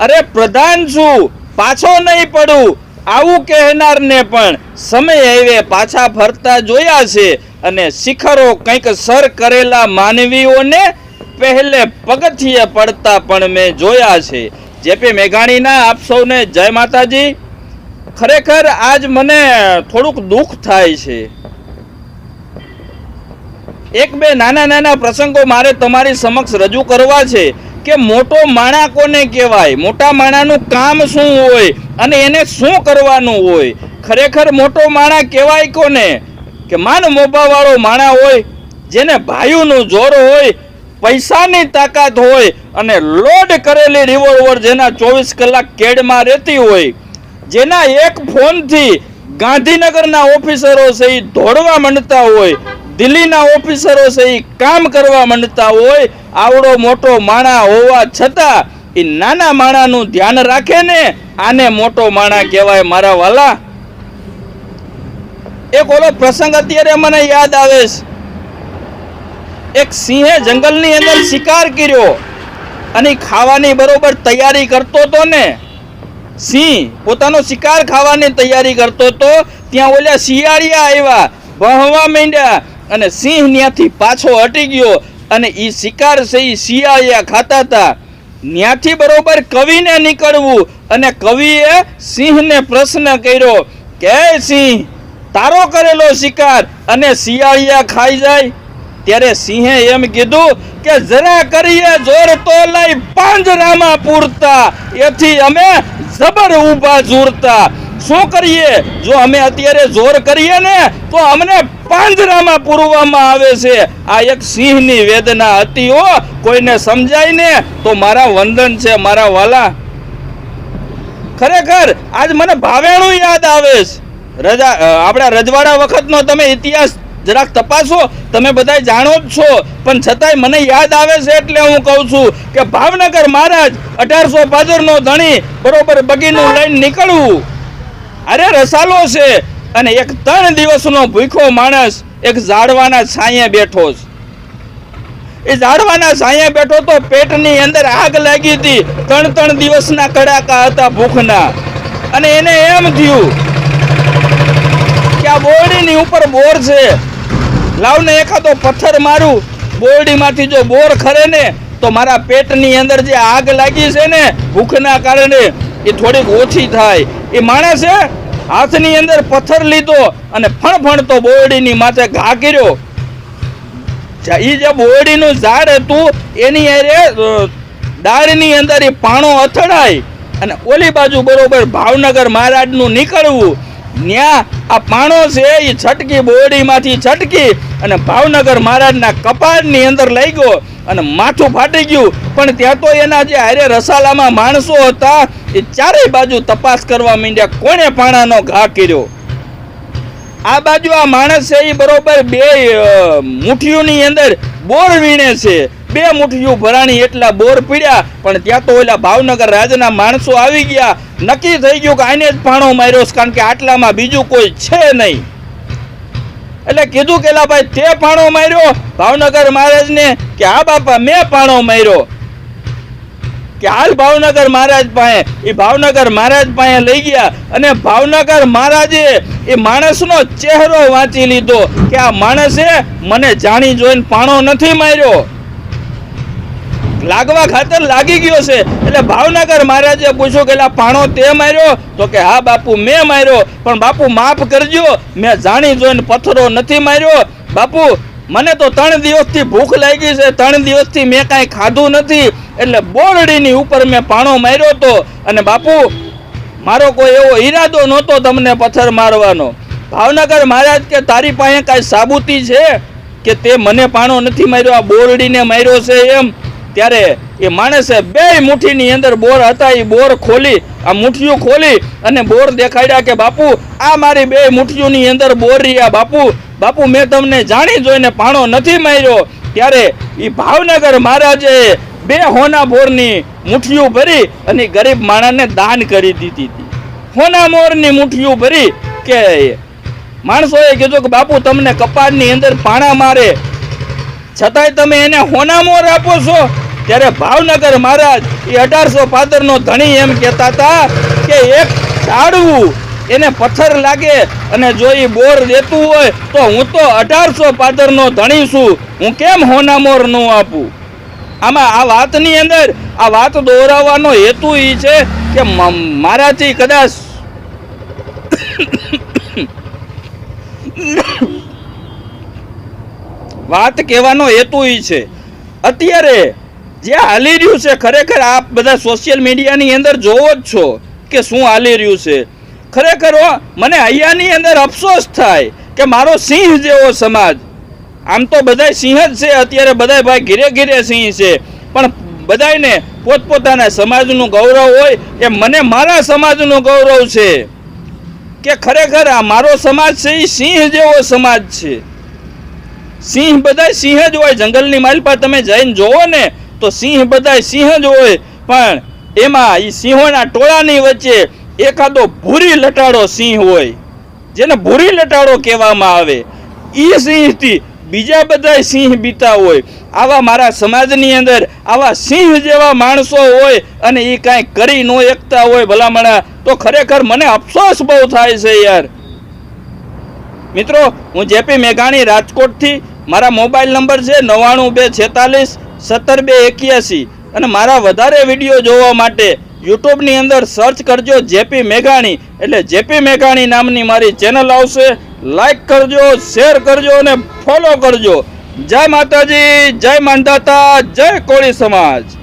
અરે પ્રધાન છું, પાછો નહીં પડું. આવું કહેનારને પણ સમય આવે પાછા ફરતા જોયા છે અને શિખરો કંઈક સર કરેલા માનવીઓને પહેલે પગથિયે પડતા પણ મેં જોયા છે. જેપી મેઘાણીના આપ સૌને જય માતાજી. ખરેખર આજ મને થોડુંક દુઃખ થાય છે. એક બે નાના નાના પ્રસંગો મારે તમારી સમક્ષ રજૂ કરવા છે. કે મોટો માણા કોને કહેવાય? મોટા માણાનું કામ શું હોય અને એને શું કરવાનું હોય? ખરેખર મોટો માણા કહેવાય કોને? કે માન મોભાવાળો માણા હોય, જેને ભાઈઓનું જોર હોય, પૈસાની તાકાત હોય અને લોડ કરેલી રિવોલ્વર જેના ચોવીસ કલાક કેડમાં રહેતી હોય, જેના એક ફોનથી ગાંધીનગરના ઓફિસરો એ દોડવા માંડતા હોય દિલ્હીના ઓફિસરો એ કામ કરવા માંડતા હોય, આવડો મોટો માણા હોવા છતાં એ નાના માણાનું ધ્યાન રાખે ને, આને મોટો માણા કહેવાય મારા વાલા. એક ઓલો પ્રસંગ અત્યારે મને યાદ આવે છે. એક સિંહે જંગલની અંદર શિકાર કર્યો અને ખાવાની બરોબર તૈયારી કરતો તો ને, સિંહ પોતાનો શિકાર ખાવાની તૈયારી કરતો હતો ત્યાં ઓલા શિયાળિયા આવ્યા વહવા માંડ્યા અને સિંહ ત્યાંથી પાછો હટી ગયો અને એ શિકાર છે એ શિયાળિયા ખાતા હતા ત્યાંથી બરોબર કવિને નીકળવું અને કવિએ સિંહને પ્રશ્ન કર્યો, કે સિંહ, તારો કરેલો શિકાર અને શિયાળિયા ખાઈ જાય? ત્યારે સિંહે એમ કીધું કે, જરા કરીએ જોર તો લઈ પાંજરામાં પૂરતા, એથી અમે જબર ઊભા ઝૂરતા. શું કરીએ? જો અમે અત્યારે જોર કરીએ ને, તો અમને પાંજરામાં પૂરવામાં આવે છે. આ એક સિંહની વેદના હતી હો. કોઈને સમજાય ને, તો મારા વંદન છે, મારા વાલા. ખરેખર, આજ મને ભાવેણું યાદ આવે છે. રજા આપણા રજવાડા વખતનો તમે ઇતિહાસ જરાક તપાસો, તમે બધા જાણો જ છો. પણ છતાંય મને યાદ આવે છે એટલે હું કહું છું કે ભાવનગર મહારાજ અઢારસો પાદરનો ધણી બરોબર બગીનું લઈને નીકળવું. અરે રસાલો છે. અને એક ત્રણ દિવસનો ભૂખો માણસ એક ઝાડવાના છાંયે બેઠો છે. એ ઝાડવાના છાંયે બેઠો તો પેટની અંદર આગ લાગી હતી. ત્રણ ત્રણ દિવસના કડાકા હતા ભૂખના. અને એને એમ થયું કે આ બોરડીની ઉપર બોર છે. લાવને એકાદો પથ્થર મારું. બોરડીમાંથી જો બોર ખરે ને, તો મારા પેટની અંદર જે આગ લાગી છે ને, ભૂખના કારણે એ થોડીક ઓછી થાય. એ માણસે હાથની અંદર પથ્થર લીધો અને ફણફણતો બોરડીની માથે ઘા કર્યો. એ જે બોરડીનું ઝાડ હતું, એની અરે દાળની અંદર એ પાણો અથડાય અને ઓલી બાજુ બરોબર ભાવનગર મહારાજનું નીકળવું. ત્યાં આ પાણો છે એ છટકી બોરડીમાંથી છટકી અને ભાવનગર મહારાજના કપાળની અંદર લઈ ગયો અને માથું ફાટી ગયું. પણ ત્યાં તો એના જે હારે રસાલામાં માણસો હતા એ ચારેય બાજુ તપાસ કરવા માંડ્યા. કોણે પાણાનો ઘા કર્યો? આ બાજુ આ માણસ છે એ બરોબર બે મુઠ્ઠીઓની અંદર બોર વીણે છે. બે મુઠ્ઠીઓ ભરાણી એટલા બોર પીડ્યા, પણ ત્યાં તો ઓલા ભાવનગર રાજના માણસો આવી ગયા. નક્કી થઈ ગયું કે આને જ પાણો માર્યો છે, કારણ કે આટલામાં બીજું કોઈ છે નહીં. એટલે કીધું કે ભાઈ, તે પાણો માર્યો? ભાવનગર મહારાજને કે, હા બાપા, મેં પાણો માર્યો. કે હાલ ભાવનગર મહારાજ પાસે, એ ભાવનગર મહારાજ પાસે લઈ ગયા અને ભાવનગર મહારાજે એ માણસનો ચહેરો વાંચી લીધો કે આ માણસે મને જાણી જોઈને પાણો નથી માર્યો. લાગવા ખાતર લાગી ગયો છે. એટલે ભાવનગર મહારાજે પૂછ્યું કે પાણો તે માર્યો? તો કે હા બાપુ, મેં માર્યો. પણ બાપુ માફ કરજો, મેં જાણી જોઈને પથ્થરો નથી માર્યો. બાપુ મને તો ત્રણ દિવસથી ભૂખ લાગી છે, ત્રણ દિવસથી મેં કાંઈ ખાધું નથી. એટલે બોરડીની ઉપર મેં પાણો માર્યો હતો અને બાપુ, મારો કોઈ એવો ઈરાદો નહોતો તમને પથ્થર મારવાનો. ભાવનગર મહારાજ કે, તારી પાસે કાંઈ સાબુતી છે કે તે મને પાણો નથી માર્યો, આ બોરડીને માર્યો છે એમ? ત્યારે એ માણસે બે મુઠ્ઠીની અંદર બોર હતા એ બોર ખોલી, આ મુઠ્ઠીઓ ખોલી અને બોર દેખાડ્યા કે, બાપુ આ મારી બે મુઠ્ઠીઓની અંદર બોરિયા બાપુ બાપુ, મેં તમને જાણી જોઈને પાણો નથી માર્યો. ત્યારે એ ભાવનગર મહારાજે બે હોના બોરની મુઠ્ઠીઓ ભરી અને ગરીબ માણસને દાન કરી દીધી હતી. હોના મોરની મુઠ્ઠીઓ ભરી કે માણસોએ કીધું કે બાપુ, તમને કપાળની અંદર પાણા મારે. છતાંય તમે એને હોના મોર આપો છો? ત્યારે ભાવનગર મહારાજ એ અઢારસો પાદરનો ધણી એમ કહેતા હતા કે એક ઝાડવું એને પથ્થર લાગે અને જો એ બોર દેતું હોય તો હું તો અઢારસો પાદરનો ધણી છું. હું કેમ હોનામોર ન આપું? આમાં આ વાતની અંદર, આ વાત દોહરાવવાનો હેતુ એ છે કે મારાથી કદાચ વાત કહેવાનો હેતુ એ છે. અત્યારે જે હાલી રહ્યું છે, ખરેખર આપ બધા સોશિયલ મીડિયાની અંદર જોવો જ છો કે શું હાલી રહ્યું છે. ખરેખર મને અહીંયાની અંદર અફસોસ થાય કે મારો સિંહ જેવો સમાજ. આમ તો બધાય સિંહ જ છે, અત્યારે બધાય ભાઈ ઘીરે ઘીરે સિંહ છે. પણ બધાયને પોતપોતાના સમાજનું ગૌરવ હોય એ મને મારા સમાજનું ગૌરવ છે. કે ખરેખર આ મારો સમાજ છે એ સિંહ જેવો સમાજ છે. સિંહ બધાય સિંહ જ હોય, જંગલની માલપા તમે જઈને જોવો ને, તો સિંહ બધાય સિંહ જ હોય. પણ એમાં એ સિંહોના ટોળાની વચ્ચે એકાદો ભૂરી લટાડો સિંહ હોય, જેને ભૂરી લટાડો કહેવામાં આવે એ સિંહથી બીજા બધા સિંહ બીતા હોય. આવા મારા સમાજની અંદર આવા સિંહ જેવા માણસો હોય અને એ કાંઈ કરી ન એકતા હોય ભલામણા, તો ખરેખર મને અફસોસ બહુ થાય છે યાર. મિત્રો, હું જેપી મેઘાણી રાજકોટથી, મારા મોબાઈલ નંબર છે નવ્વાણું બે છેતાલીસ, સત્તર બે એક્યાસી, અને મારા વધારે વીડિયો જોવા માટે યુટ્યુબની અંદર સર્ચ કરજો જેપી મેઘાણી. એટલે જેપી મેઘાણી નામની મારી ચેનલ આવશે. લાઈક કરજો શેર કરજો અને ફોલો કરજો. જય માતાજી, જય માંધાતા જય કોળી સમાજ.